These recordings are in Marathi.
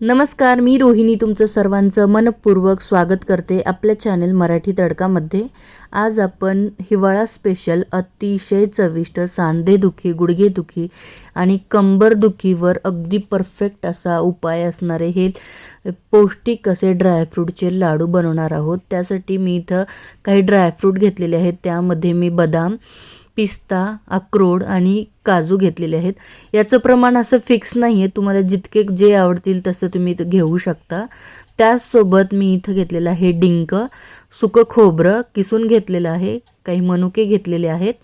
नमस्कार मी रोहिणी तुमचं सर्वांचं मनपूर्वक स्वागत करते आपल्या चॅनल मराठी तडकामध्ये. आज आपण हिवाळा स्पेशल अतिशय चविष्ट सांधेदुखी गुडघेदुखी आणि कंबरदुखीवर अगदी परफेक्ट असा उपाय असणारे हे पौष्टिक असे ड्रायफ्रूटचे लाडू बनवणार आहोत. त्यासाठी मी इथं काही ड्रायफ्रूट घेतलेले आहेत. त्यामध्ये मी बदाम पिस्ता अक्रोड आणि काजू घेतलेले आहेत. याचं प्रमाण असं फिक्स नाही आहे तुम्हाला जितके जे आवडतील तसं तुम्ही इथं घेऊ शकता. त्याचसोबत मी इथं घेतलेलं आहे डिंक सुकं खोबरं किसून घेतलेलं आहे. काही मनुके घेतलेले आहेत.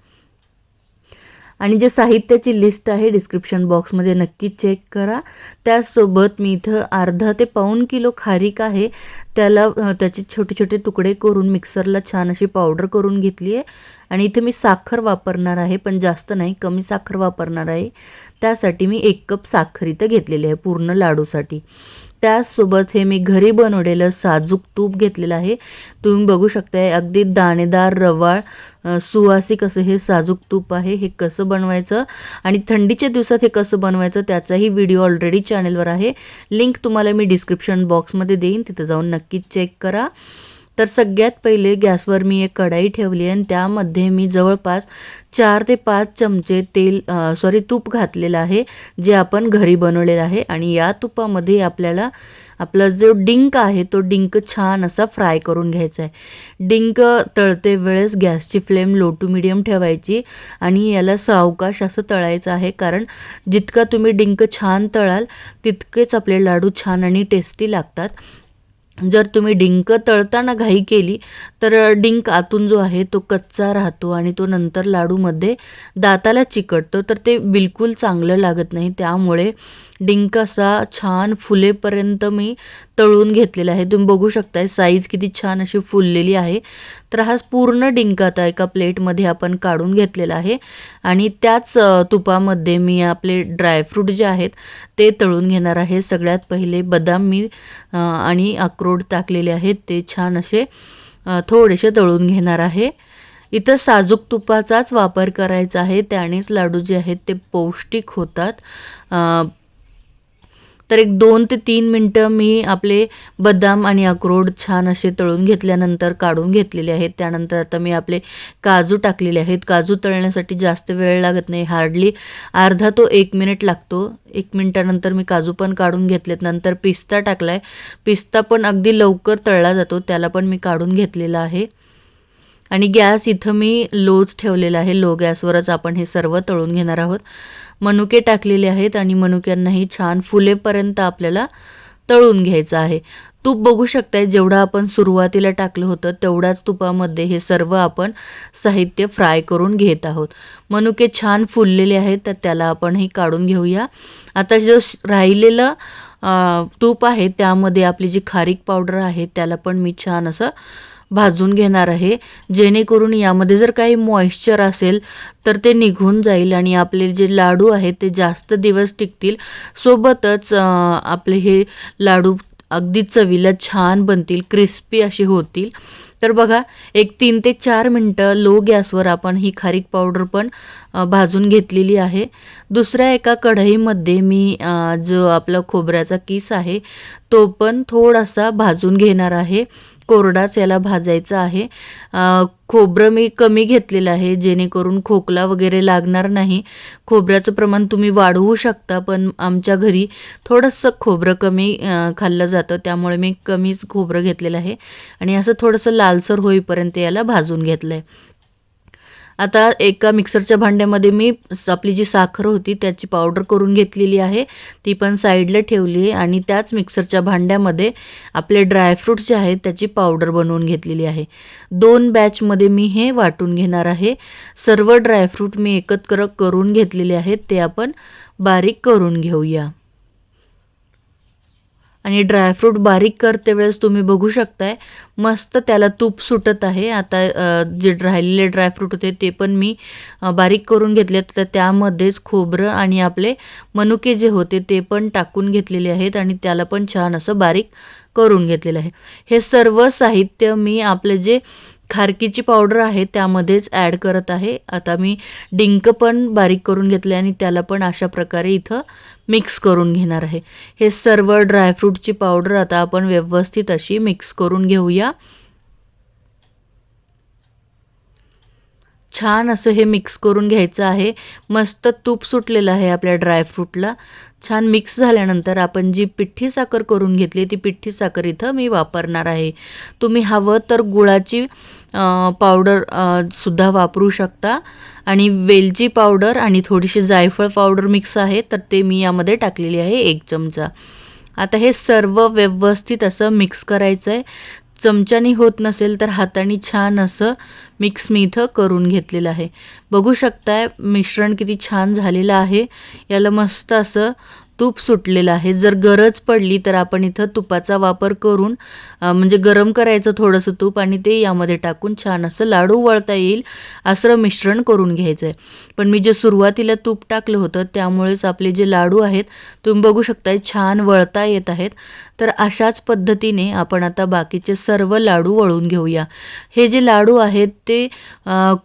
आणि जे साहित्याची लिस्ट आहे डिस्क्रिप्शन बॉक्समध्ये नक्की चेक करा. त्याचसोबत मी इथं अर्धा ते पाऊण किलो खारीक आहे. त्याला त्याचे छोटे छोटे तुकडे करून मिक्सरला छान अशी पावडर करून घेतली आहे. आणि इथे मी साखर वापरणार आहे पण जास्त नाही कमी साखर वापरणार आहे. त्यासाठी मी एक कप साखर इथं घेतलेली आहे पूर्ण लाडूसाठी. त्याचसोबत हे मी घरी बनवलेलं साजूक तूप घेतलेलं आहे. तुम्ही बघू शकताय अगदी दाणेदार रवाळ सुवासिक असं हे साजूक तूप आहे. हे कसं बनवायचं आणि थंडीच्या दिवसात हे कसं बनवायचं त्याचाही व्हिडिओ ऑलरेडी चॅनलवर आहे. लिंक तुम्हाला मी डिस्क्रिप्शन बॉक्समध्ये देईन तिथं जाऊन नक्कीच चेक करा. तर सगळ्यात पहिले गॅसवर मी एक कढाई ठेवली आणि त्यामध्ये मी जवळपास चार ते पाच चमचे तेल सॉरी तूप घातलेलं आहे जे आपण घरी बनवलेलं आहे. आणि या तुपामध्ये आपल्याला आपला जो डिंक आहे तो डिंक छान असा फ्राय करून घ्यायचा आहे. डिंक तळते वेळेस गॅसची फ्लेम लो टू मिडियम ठेवायची आणि याला सावकाश असं तळायचं आहे. कारण जितका तुम्ही डिंक छान तळाल तितकेच आपले लाडू छान आणि टेस्टी लागतात. जर तुम्ही डिंक तळताना घाई केली तर डिंक आतून जो आहे तो कच्चा राहतो आणि तो नंतर लाडूमध्ये दाताला चिकटतो तर ते बिलकुल चांगलं लागत नाही. त्यामुळे डिंक असा छान फुलेपर्यंत मी तळून घेतलेला आहे. तुम्ही बघू शकताय साईज किती छान अशी फुललेली आहे. तर हा पूर्ण डिंक आता एका प्लेटमध्ये आपण काढून घेतलेला आहे. आणि त्याच तुपामध्ये मी आपले ड्रायफ्रूट जे आहेत ते तळून घेणार आहे. सगळ्यात पहिले बदाम मी आणि अक्रोड टाकलेले आहेत. ते छान असे थोडेसे तळून घेणार आहे. इथं साजूक तुपाचाच वापर करायचा आहे. त्यानेच लाडू जे आहेत ते पौष्टिक होतात. तर एक दोन ते तीन मिनटं मी आपले बदाम आणि अक्रोड छान असे तळून घेतल्यानंतर काढून घेतलेले आहेत. त्यानंतर आता मी आपले काजू टाकलेले आहेत. काजू तळण्यासाठी जास्त वेळ लागत नाही. हार्डली अर्धा तो एक मिनिट लागतो. एक मिनटानंतर मी काजू पण काढून घेतलेत. नंतर पिस्ता टाकला आहे पिस्ता पण अगदी लवकर तळला जातो. त्याला पण मी काढून घेतलेला आहे. आणि गॅस इथं मी लोच ठेवलेला आहे. लो गॅसवरच आपण हे सर्व तळून घेणार आहोत. मनुके टाकलेले आहेत आणि मनुक्यांनाही छान फुलेपर्यंत आपल्याला तळून घ्यायचं आहे. तूप बघू शकताय जेवढं आपण सुरुवातीला टाकलं होतं तेवढ्याच तुपामध्ये हे सर्व आपण साहित्य फ्राय करून घेत आहोत. मनुके छान फुललेले आहेत तर त्याला आपण हे काढून घेऊया. आता जो राहिलेलं तूप आहे त्यामध्ये आपली जी खारीक पावडर आहे त्याला पण मी छान असं भाजून घेणार आहे. जेणेकरून यामध्ये जर काही मॉइश्चर असेल तर ते निघून जाईल आणि आपले जे लाडू आहेत ते जास्त दिवस टिकतील. सोबतच आपले हे लाडू अगदी चवीला छान बनतील क्रिस्पी असे होतील. तर बघा एक तीन ते चार मिनटं लो गॅसवर आपण ही खारीक पावडर पण भाजून घेतलेली आहे. दुसऱ्या एका कढईमध्ये मी जो आपला खोबऱ्याचा किस आहे तो पण थोडासा भाजून घेणार आहे. कोरडाच याला भाजायचा आहे. खोबरं मी कमी घेतलेलं आहे जेणेकरून खोकला वगैरे लागणार नाही. खोबऱ्याचं प्रमाण तुम्ही वाढवू शकता पण आमच्या घरी थोडंसं खोबरं कमी खाल्लं जातं त्यामुळे मी कमीच खोबरं घेतलेलं आहे. आणि असं थोडंसं लालसर होईपर्यंत याला भाजून घेतलं आहे आता एका मिक्सरच्या भांड्यामध्ये मी आपली जी साखर होती त्याची पावडर करून घेतलेली आहे. ती पण साईडला ठेवली आहे आणि त्याच मिक्सरच्या भांड्यामध्ये आपले ड्रायफ्रूट जे आहेत त्याची पावडर बनवून घेतलेली आहे. दोन बॅचमध्ये मी हे वाटून घेणार आहे. सर्व ड्रायफ्रूट मी एकत्र करून घेतलेले आहेत ते आपण बारीक करून घेऊया. आणि ड्रायफ्रूट बारीक करते वेळेस तुम्ही बघू शकताय. मस्त त्याला तूप सुटत आहे. आता जे राहिलेले ड्रायफ्रूट होते ते पण मी बारीक करून घेतले तर त्यामध्येच खोबरं आणि आपले मनुके जे होते ते पण टाकून घेतलेले आहेत आणि त्याला पण छान असं बारीक करून घेतलेलं आहे. हे सर्व साहित्य मी आपले जे खारकीची पावडर आहे त्यामध्येच ॲड करत आहे. आता मी डिंक पण बारीक करून घेतले आणि त्याला पण अशा प्रकारे इथं मिक्स करून घेणार आहे. हे सर्व ड्रायफ्रूटची पावडर आता आपण व्यवस्थित अशी मिक्स करून घेऊया. छान असं हे मिक्स करून घ्यायचं आहे. मस्त तूप सुटलेलं आहे आपल्या ड्रायफ्रूटला छान मिक्स झाल्यानंतर आपण जी पिठ्ठी साखर करून घेतली ती पिठ्ठी साखर इथं मी वापरणार आहे. तुम्ही हवं तर गुळाची पावडर सुद्धा वापरू शकता. आणि वेलची पावडर आणि थोडीशी जायफळ पावडर मिक्स आहे तर ते मी यामध्ये टाकलेली आहे एक चमचा. आता हे सर्व व्यवस्थित असं मिक्स करायचं आहे चमच्यानी होत नसेल तर हाताने छान असं मिक्स मी इथं करून घेतलेलं आहे. बघू शकताय मिश्रण किती छान झालेलं आहे. याला मस्त असं तूप सुटलेलं आहे. जर गरज पडली तर आपण इथं तुपाचा वापर करून म्हणजे गरम करायचं थोडंसं तूप आणि ते यामध्ये टाकून छान असं लाडू वळता येईल असं मिश्रण करून घ्यायचं आहे पण मी जे सुरुवातीला तूप टाकलं होतं त्यामुळेच आपले जे लाडू आहेत तुम्ही बघू शकताय छान वळता येत आहेत. तर अशाच पद्धतीने आपण आता बाकीचे सर्व लाडू वळून घेऊया. हे जे लाडू आहेत ते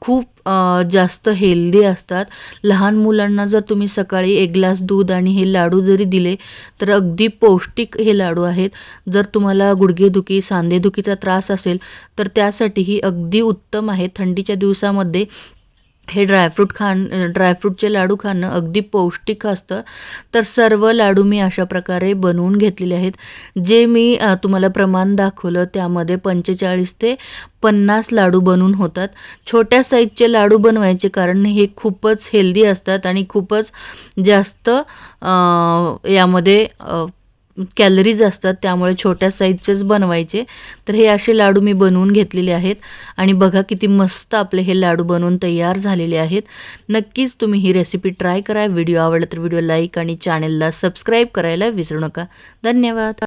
खूप जास्त हेल्दी असतात. लहान मुलांना जर तुम्ही सकाळी एक ग्लास दूध आणि हे लाडू जरी दिले तर अगदी पौष्टिक हे लाडू आहेत. जर तुम्हाला गुडघेदुखी सांधेदुखीचा त्रास असेल तर त्यासाठीही अगदी उत्तम आहे. थंडीच्या दिवसामध्ये हे ड्रायफ्रूट खाण ड्रायफ्रूटचे लाडू खाणं अगदी पौष्टिक असतं. तर सर्व लाडू मी अशा प्रकारे बनवून घेतलेले आहेत. जे मी तुम्हाला प्रमाण दाखवलं त्यामध्ये पंचेचाळीस ते पन्नास लाडू बनून होतात. छोट्या साईजचे लाडू बनवायचे कारण हे खूपच हेल्दी असतात आणि खूपच जास्त यामध्ये कॅलरीज असतात त्यामुळे छोट्या साईजचेच बनवायचे. तर हे असे लाडू मी बनवून घेतलेले आहेत. आणि बघा किती मस्त आपले हे लाडू बनवून तयार झालेले आहेत. नक्कीच तुम्ही ही रेसिपी ट्राय करा. व्हिडिओ आवडला तर व्हिडिओ लाईक आणि चॅनलला सबस्क्राईब करायला विसरू नका. धन्यवाद.